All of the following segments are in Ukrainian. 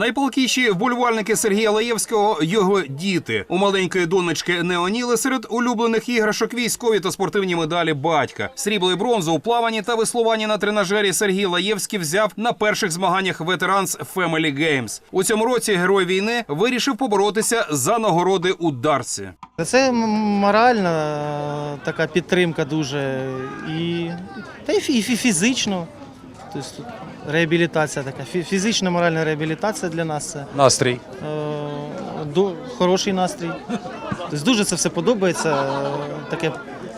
Найпалкіші вболівальники Сергія Лаєвського його діти. У маленької донечки Неоніли серед улюблених іграшок військові та спортивні медалі батька. Срібло і бронзу у плаванні та веслуванні на тренажері Сергій Лаєвський взяв на перших змаганнях Veterans Family Games. У цьому році герой війни вирішив поборотися за нагороди у Дарсі. Це моральна е, така підтримка дуже і, та й фі- фізично. Тобто тут реабілітація така. Фі- Фізична моральна реабілітація для нас це Настрій. е, хороший настрій. Тобто дуже це все подобається. е, Таке,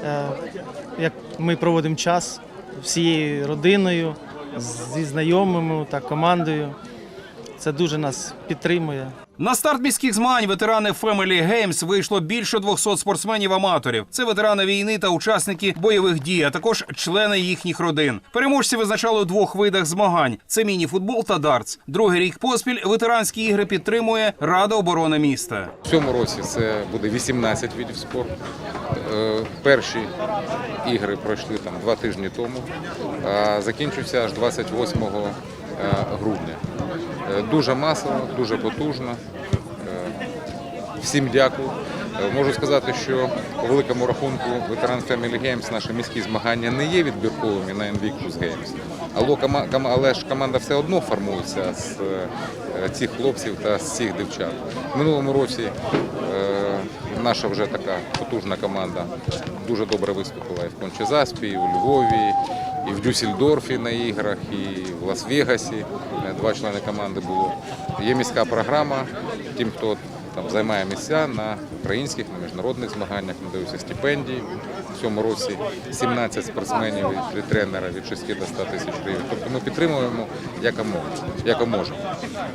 е, як ми проводимо час всією родиною, зі знайомими та командою. Це дуже нас підтримує. На старт міських змагань ветерани Family Games вийшло більше 200 спортсменів-аматорів. Це ветерани війни та учасники бойових дій, а також члени їхніх родин. Переможці визначали у двох видах змагань: це міні-футбол та дартс. Другий рік поспіль ветеранські ігри підтримує Рада оборони міста. В цьому році це буде 18 видів спорту. Е, Перші ігри пройшли там два тижні тому, а закінчився аж 28 е, грудня. Е, Дуже масово, дуже потужно. Е, Всім дякую. Е, Можу сказати, що по великому рахунку ветеран Family Games наші міські змагання не є відбірковими на NV Cruise Games. Але, ж команда все одно формується з цих хлопців та з цих дівчат. В минулому році наша вже така потужна команда дуже добре виступила і в Кончезаспі, і у Львові, і в Дюссельдорфі на іграх, і в Лас-Вегасі. Е, Два члени команди було. Є міська програма тим, хто там займає місця на українських, на міжнародних змаганнях, надаються стипендії. В цьому році 17 спортсменів від тренера від 6 до 100 тисяч гривень. Тобто ми підтримуємо якомога, як можемо.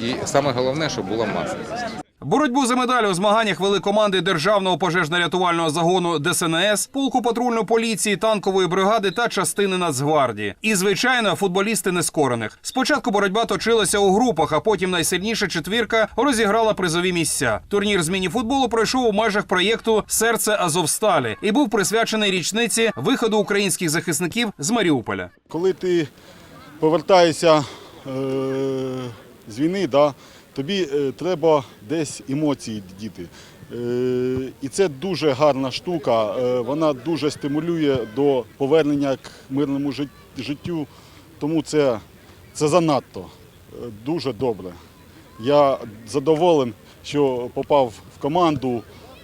І саме головне, щоб була масовість. Боротьбу за медалі у змаганнях вели команди державного пожежно-рятувального загону ДСНС, полку патрульної поліції, танкової бригади та частини Нацгвардії. І звичайно, футболісти нескорених. Спочатку боротьба точилася у групах, а потім найсильніша четвірка розіграла призові місця. Турнір з міні-футболу пройшов у межах проєкту Серце Азовсталі і був присвячений річниці виходу українських захисників з Маріуполя. Коли ти повертаєшся е, з війни, да, тобі е, треба десь емоції діти. Е, і це дуже гарна штука, е, вона дуже стимулює до повернення к мирному життю, тому це, це занадто дуже добре. Я задоволений, що попав в команду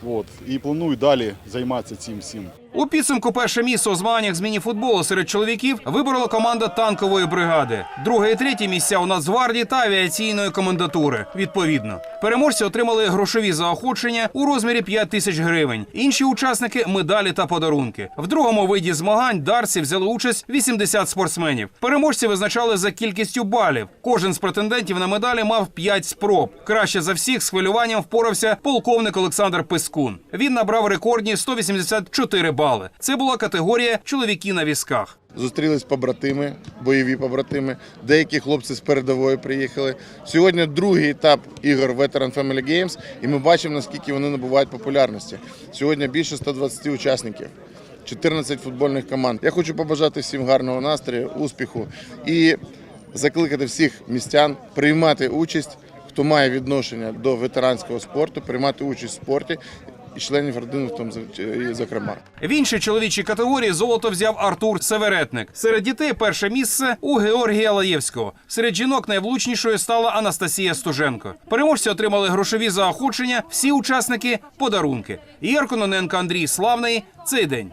от, і планую далі займатися цим всім. У підсумку перше місце у змаганнях з міні-футболу серед чоловіків виборола команда танкової бригади. Друге і третє місця у Нацгвардії та авіаційної комендатури. Відповідно, переможці отримали грошові заохочення у розмірі 5 тисяч гривень. Інші учасники медалі та подарунки. В другому виді змагань дарці взяли участь 80 спортсменів. Переможці визначали за кількістю балів. Кожен з претендентів на медалі мав 5 спроб. Краще за всіх з хвилюванням впорався полковник Олександр Пискун. Він набрав рекордні 184 бали. Це була категорія чоловіки на візках. Зустрілись побратими, бойові побратими. Деякі хлопці з передової приїхали. Сьогодні другий етап ігор Veteran Family Games, і ми бачимо, наскільки вони набувають популярності. Сьогодні більше 120 учасників, 14 футбольних команд. Я хочу побажати всім гарного настрою, успіху і закликати всіх містян приймати участь, хто має відношення до ветеранського спорту, приймати участь в спорті і членів родини в тому зокрема. В іншій чоловічій категорії золото взяв Артур Северетник. Серед дітей перше місце у Георгія Лаєвського. Серед жінок найвлучнішою стала Анастасія Стуженко. Переможці отримали грошові заохочення. Всі учасники подарунки. Ігор Кононенко, Андрій Славний. Цей день.